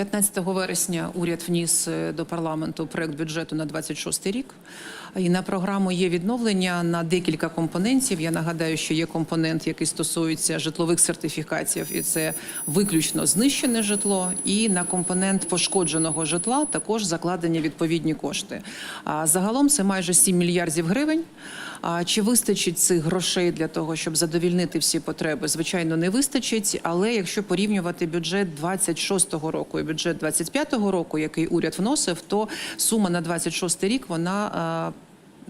15 вересня уряд вніс е, до парламенту проект бюджету на 26 рік. І на програму є відновлення на декілька компонентів. Я нагадаю, що є компонент, який стосується житлових сертифікатів, і це виключно знищене житло. І на компонент пошкодженого житла також закладені відповідні кошти. А загалом це майже 7 мільярдів гривень. А чи вистачить цих грошей для того, щоб задовільнити всі потреби? Звичайно, не вистачить. Але якщо порівнювати бюджет 26-го року і бюджет 25-го року, який уряд вносив, то сума на 26 рік вона.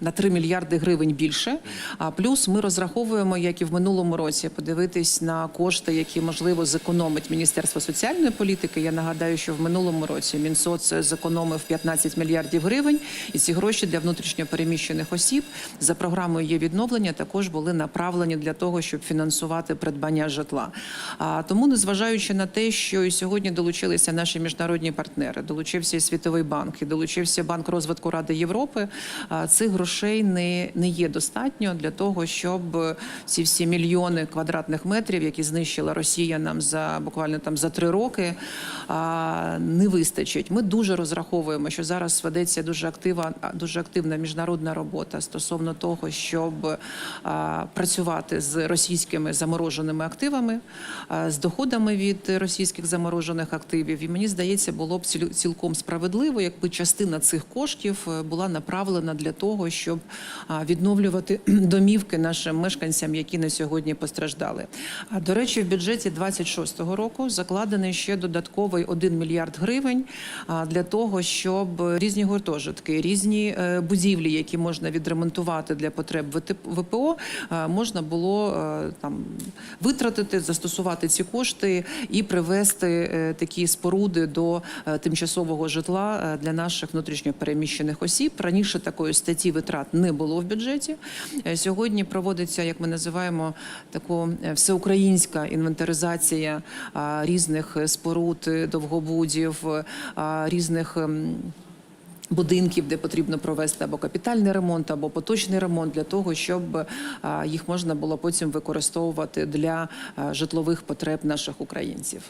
На 3 мільярди гривень більше. А плюс ми розраховуємо, як і в минулому році, подивитись на кошти, які можливо зекономить Міністерство соціальної політики. Я нагадаю, що в минулому році Мінсоц зекономив 15 мільярдів гривень, і ці гроші для внутрішньо переміщених осіб за програмою є відновлення також були направлені для того, щоб фінансувати придбання житла. А тому, незважаючи на те, що і сьогодні долучилися наші міжнародні партнери, долучився і Світовий банк, і долучився Банк розвитку Ради Європи. Цих грошей не, не є достатньо для того, щоб ці всі мільйони квадратних метрів, які знищила Росія нам за буквально там за три роки, а, не вистачить. Ми дуже розраховуємо, що зараз ведеться дуже актива, дуже активна міжнародна робота стосовно того, щоб працювати з російськими замороженими активами, з доходами від російських заморожених активів. І мені здається, було б ціл- цілком справедливо, якби частина цих коштів е, була направлена для того, щоб відновлювати домівки нашим мешканцям, які на сьогодні постраждали. До речі, в бюджеті 26-го року закладений ще додатковий 1 мільярд гривень для того, щоб різні гуртожитки, різні е, будівлі, які можна відремонтувати для потреб ВПО, можна було е, там витратити, застосувати ці кошти і привести е, такі споруди до тимчасового житла для наших внутрішньо переміщених осіб. Раніше такої статті витрат не було в бюджеті. Е, Сьогодні проводиться, як ми називаємо, таку е, всеукраїнська інвентаризація різних споруд, е, довгобудів, різних. Будинків, де потрібно провести або капітальний ремонт, або поточний ремонт для того, щоб їх можна було потім використовувати для житлових потреб наших українців.